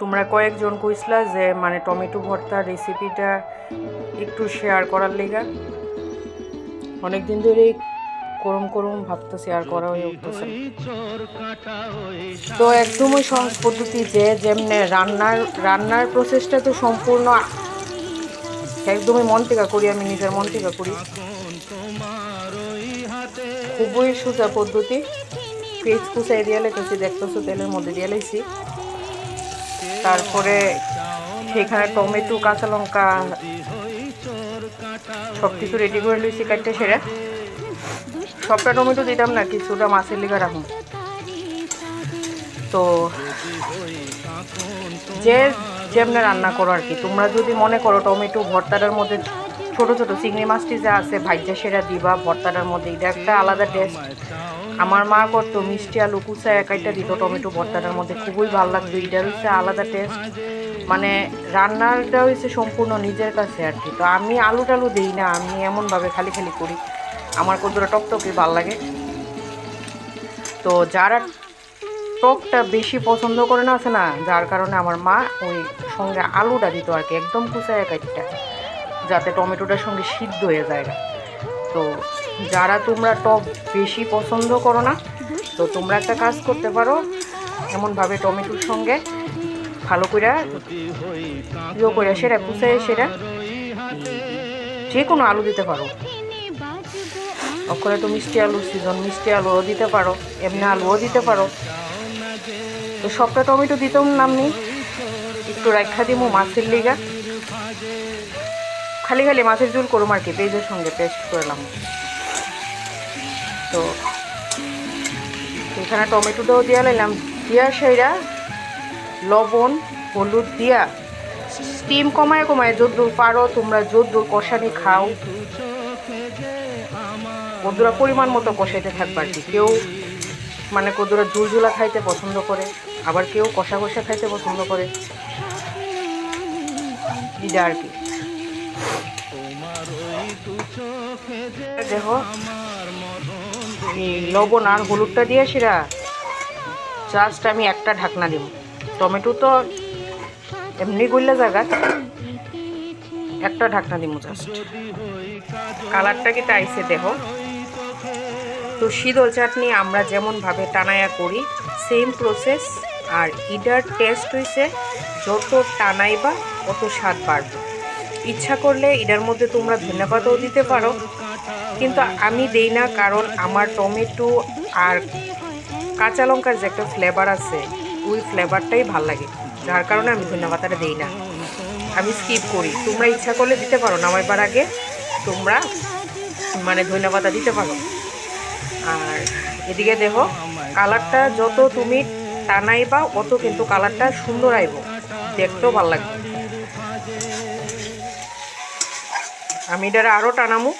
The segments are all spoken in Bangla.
তোমরা কয়েকজন কইসলা যে মানে টমেটো ভর্তার রেসিপিটা একটু শেয়ার করার লেগা। অনেক দিন ধরেই করম করম ভাবতে শেয়ার করা হয়ে উঠতেছে। তো একদমই সহজ পদ্ধতি যে, যেমনে রান্নার রান্নার প্রসেসটা তো সম্পূর্ণ একদমই মন থেকে করি, আমি নিজের মন থেকে করি। খুবই সোজা পদ্ধতি। পেঁয়াজ কুচাই দিয়ে লেগেছি দেখতেছো তেলের মধ্যে দিয়ে লেছি তারপরে সেখানে টমেটো, কাঁচা লঙ্কা সব কিছু রেডি করে লইছি কাটতে সেরে। সবটা টমেটো দিতাম না, কিছুটা মাছের লিগা রাখুন। তো যে যেমনে রান্না করো আর কি, তোমরা যদি মনে করো টমেটো ভর্তাটার মধ্যে ছোট ছোট চিংড়ি মাছটি যে আছে ভাজ্যা সেরা দিবা, ভর্তাটার মধ্যে এটা একটা আলাদা টেস্ট আমার মা করতো, মিষ্টি আলু কুচা একাইটা দিত, টমেটো ভর্তাটার মধ্যে। খুবই ভালো লাগতো এটা হচ্ছে আলাদা টেস্ট মানে রান্নাটা হচ্ছে সম্পূর্ণ নিজের কাছে আর কি। তো আমি আলু টালু দিই না, আমি এমনভাবে খালি খালি করি। আমার কতটা টকটকে ভালো লাগে। তো যারা টকটা বেশি পছন্দ করে না, আছে না, যার কারণে আমার মা ওই সঙ্গে আলুটা দিত আর কি, একদম কুচায় কাইটটা যাতে টমেটোটার সঙ্গে সিদ্ধ হয়ে যায় না। তো যারা তোমরা টক বেশি পছন্দ করো না, তো তোমরা একটা কাজ করতে পারো, এমনভাবে টমেটোর সঙ্গে ভালো করে ইয়ে করে, সেটা কুচায় সেটা যে কোনো আলু দিতে পারো। ওখানে তো মিষ্টি আলু সিজন মিষ্টি আলুও দিতে পারো, এমনি আলুও দিতে পারো। তো সবটা টমেটো দিতেও নামনি একটু রাখা দিমু মাছের লিগা। খালি খালি মাছের ঝোল করুম আর কি, পেঁয়াজের সঙ্গে পেস্ট করলাম তো এখানে টমেটোটাও দিয়া নিলাম দিয়া সেইরা লবণ, হলুদ দিয়া স্টিম কমায় কমায় যদ্দূর পারো, তোমরা যদ্দূর কষানি খাও। কদুরা পরিমাণ মতো কষাইতে থাকবে আর কি। কেউ মানে কদুরা ঝুলঝুলা খাইতে পছন্দ করে, আবার কেউ কষা কষা খাইতে পছন্দ করে। এটা আর কি। দেখো। লবণ আর হলুদটা দিয়ে সেরা। জাস্ট আমি একটা ঢাকনা দিব। টমেটো তো এমনি গইলা জায়গা। একটা ঢাকনা দিব জাস্ট কালারটা কি আইসে দেখো। তো শীতল চাটনি আমরা যেমনভাবে টানায়া করি সেম প্রসেস আর ইটার টেস্ট হইছে যত টানাইবা অত স্বাদ বাড়বে। ইচ্ছা করলে এটার মধ্যে তোমরা ধন্যবাদও দিতে পারো। কিন্তু আমি দেই না, কারণ আমার টমেটো আর কাঁচা লঙ্কার যে একটা ফ্লেভার আছে, ওই ফ্লেভারটাই ভালো লাগে। যার কারণে আমি ধন্যবাদটা দেই না। আমি স্কিপ করি। তোমরা ইচ্ছা করলে দিতে পারো নামাইবার আগে তোমরা মানে ধন্যবাদটা দিতে পারো। আর এদিকে দেখো কালারটা যত তুমি টানাইবা, অত কিন্তু কালারটা সুন্দর আইব। দেখতেও ভালো লাগবে। আমি এটারে আরও টানামু।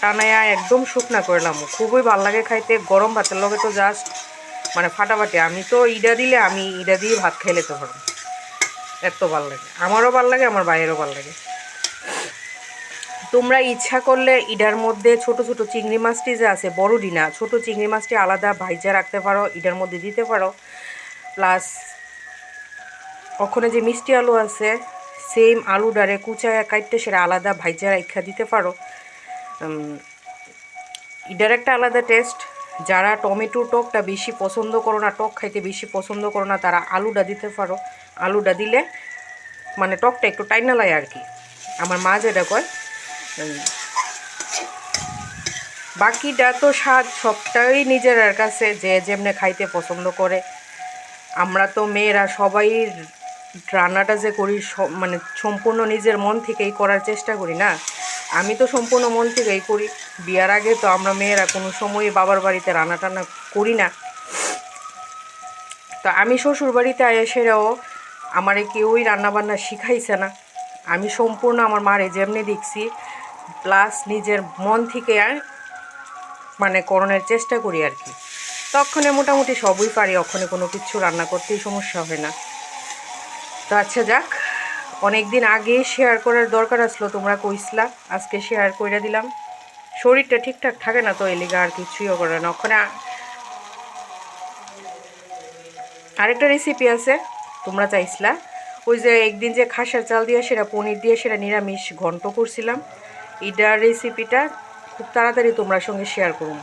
টানাইয়া একদম শুকনা করলাম খুবই ভালো লাগে খাইতে, গরম ভাতের লগে তো জাস্ট মানে ফাটাফাটি। আমি তো ইডা দিলে আমি ইডা দিয়ে ভাত খেয়ে তো পারব এত ভালো লাগে। আমারও ভালো লাগে, আমার বাইরেরও ভালো লাগে। তোমরা ইচ্ছা করলে ইডার মধ্যে ছোট ছোট চিংড়ি মাছটি যে আছে বড় ডিনা ছোট চিংড়ি মাছটি আলাদা ভাইজা রাখতে পারো, ইডার মধ্যে দিতে পারো। প্লাস ওখানে যে মিষ্টি আলু আছে সেম আলু ডারে কুচায় কাটতে সেটা আলাদা ভাইজা রাখা দিতে পারো। এটার একটা আলাদা টেস্ট। যারা টমেটো টকটা বেশি পছন্দ করো না, টক খাইতে বেশি পছন্দ করো না, তারা আলুটা দিতে পারো। আলুটা দিলে মানে টকটা একটু টাইনা লাগে আর কি। আমার মা যেটা কয় বাকিটা তো স্বাদ সবটাই নিজের কাছে, যে যেমনে খাইতে পছন্দ করে। আমরা তো মেয়েরা সবাই রান্নাটা যে করি মানে সম্পূর্ণ নিজের মন থেকেই করার চেষ্টা করি, না? আমি তো সম্পূর্ণ মন থেকেই করি। বিয়ার আগে তো আমরা মেয়েরা কোনো সময় বাবার বাড়িতে রান্না টান্না করি না। তো আমি শ্বশুর বাড়িতে এসেও আমারে কেউই রান্নাবান্না শিখাইছে না। আমি সম্পূর্ণ আমার মারে যেমনি দেখছি প্লাস নিজের মন থেকে আর মানে করণের চেষ্টা করি আর কি। তখনে মোটামুটি সবই পারি ওখানে কোনো কিছু রান্না করতেই সমস্যা হয় না। তো আচ্ছা যাক অনেক দিন আগে শেয়ার করার দরকার আসলো, তোমরা কইসলা, আজকে শেয়ার করে দিলাম। শরীরটা ঠিকঠাক থাকে না তো এলিগা আর কিছুইও করে না। ওখানে আরেকটা রেসিপি আছে, তোমরা চাইছিলা ওই যে একদিন যে খাসার চাল দিয়ে, সেটা পনির দিয়ে, সেটা নিরামিষ ঘন্ট করছিলাম। এটার রেসিপিটা খুব তাড়াতাড়ি তোমরা সঙ্গে শেয়ার করুন